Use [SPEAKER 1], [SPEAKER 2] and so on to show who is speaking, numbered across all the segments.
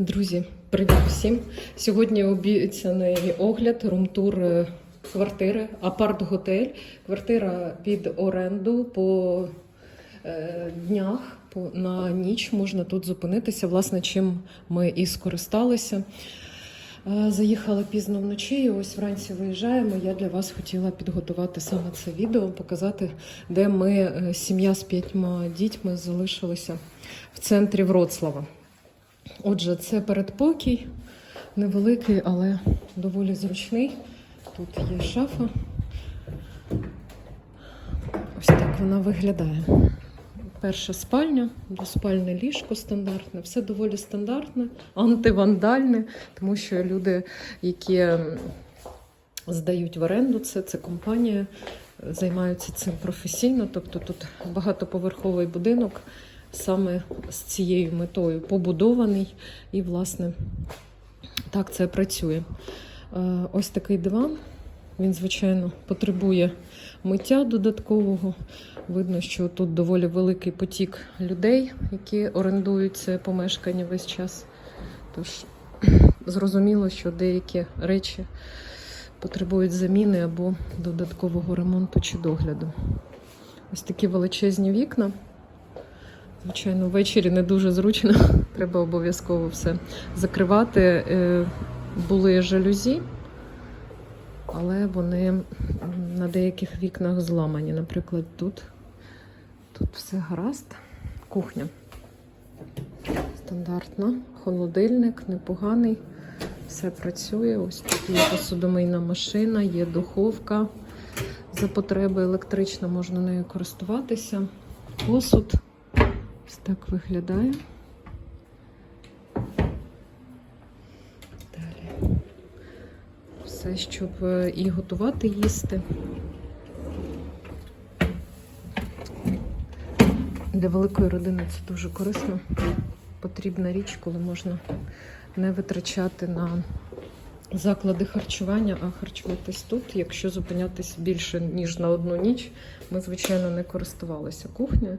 [SPEAKER 1] Друзі, привіт всім! Сьогодні обіцяний огляд, румтур е, квартири, апарт-готель. Квартира під оренду по е, днях, по, на ніч можна тут зупинитися. Власне, чим ми і скористалися. Е, Заїхала пізно вночі, і ось вранці виїжджаємо. Я для вас хотіла підготувати саме це відео, показати, де ми, сім'я з п'ятьма дітьми, залишилися в центрі Вроцлава. Отже, це передпокій, невеликий, але доволі зручний. Тут є шафа. Ось так вона виглядає. Перша спальня, двоспальне ліжко стандартне, все доволі стандартне, антивандальне, тому що люди, які здають в оренду це, це компанія, е, займаються цим професійно. Тобто тут багатоповерховий будинок саме з цією метою побудований, і, власне, так це працює. Е, Ось такий диван. Він, звичайно, потребує миття додаткового. Видно, що тут доволі великий потік людей, які орендують це помешкання весь час. Тож зрозуміло, що деякі речі потребують заміни або додаткового ремонту чи догляду. Ось такі величезні вікна. Звичайно, ввечері не дуже зручно. Треба обов'язково все закривати. Е, Були жалюзі, але вони на деяких вікнах зламані. Наприклад, тут, тут все гаразд. Кухня. Стандартна. Холодильник непоганий. Все працює. Ось тут є посудомийна машина, є духовка. За потреби електрична можна нею користуватися. Посуд. Так виглядає. Далі. Все, щоб е, і готувати їсти. Для великої родини це дуже корисно. Потрібна річ, коли можна не витрачати на заклади харчування, а харчуватись тут. Якщо зупинятись більше ніж на одну ніч, ми, звичайно, не користувалися кухнею.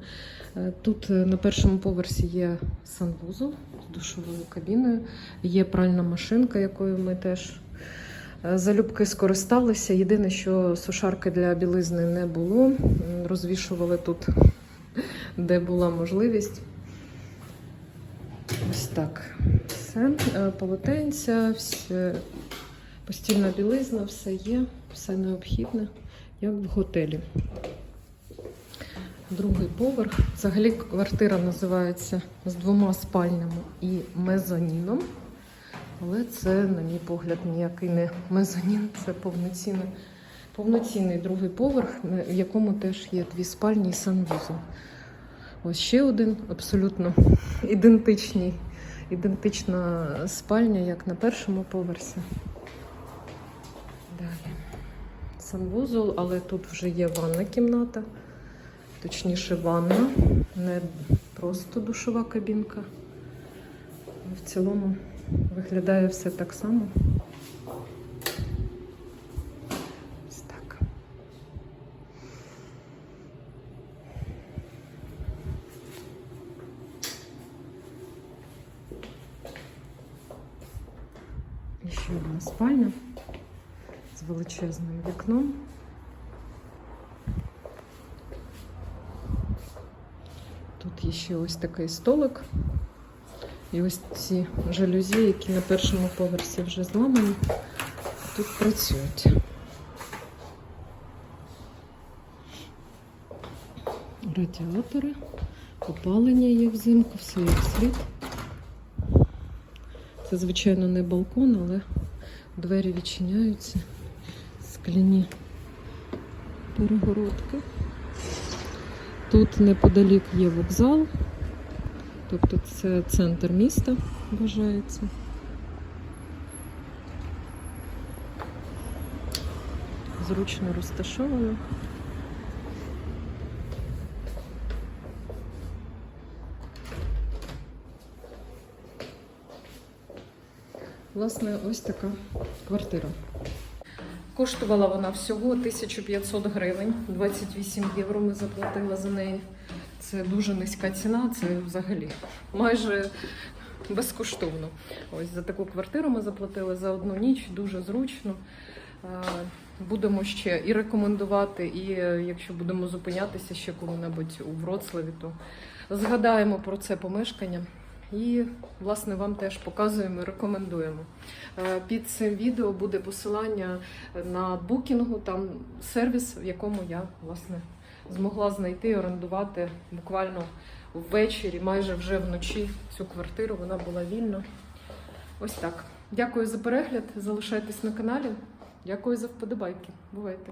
[SPEAKER 1] Е, Тут е, на першому поверсі є санвузол з душовою кабіною, є пральна машинка, якою ми теж е, залюбки скористалися. Єдине, що сушарки для білизни не було. Розвішували тут, де була можливість. Ось так. Все. Полотенця, все, постільна білизна, все є, все необхідне, як в готелі. Другий поверх. Взагалі квартира називається з двома спальнями і мезоніном. Але це, на мій погляд, ніякий не мезонін, це повноцінний, повноцінний другий поверх, в якому теж є дві спальні і санвузол. Ось ще один абсолютно ідентичний, ідентична спальня, як на першому поверсі. Далі. Санвузол, але тут вже є ванна кімната, точніше ванна, не просто душова кабінка. В цілому виглядає все так само. Ось так. Ще одна спальня величезним вікном. Тут є ще ось такий столик. І ось ці жалюзі, які на першому поверсі вже зламані, тут працюють. Радіатори, опалення є взимку, все як слід. Це, звичайно, не балкон, але двері відчиняються, скляні перегородки. Тут неподалік є вокзал, тобто це центр міста вважається. Зручно розташовано. Власне, ось така квартира. Коштувала вона всього 1500 гривень, 28 євро ми заплатили за неї. Це дуже низька ціна, це взагалі майже безкоштовно. Ось за таку квартиру ми заплатили за одну ніч, дуже зручно. Будемо ще і рекомендувати, і е, якщо будемо зупинятися ще коли-небудь у Вроцлаві, то згадаємо про це помешкання. І, власне, вам теж показуємо і рекомендуємо. Е, Під цим відео буде посилання на букінгу, там сервіс, в якому я власне змогла знайти і орендувати буквально ввечері, майже вже вночі цю квартиру. Вона була вільна. Ось так. Дякую за перегляд. Залишайтесь на каналі. Дякую за вподобайки. Бувайте!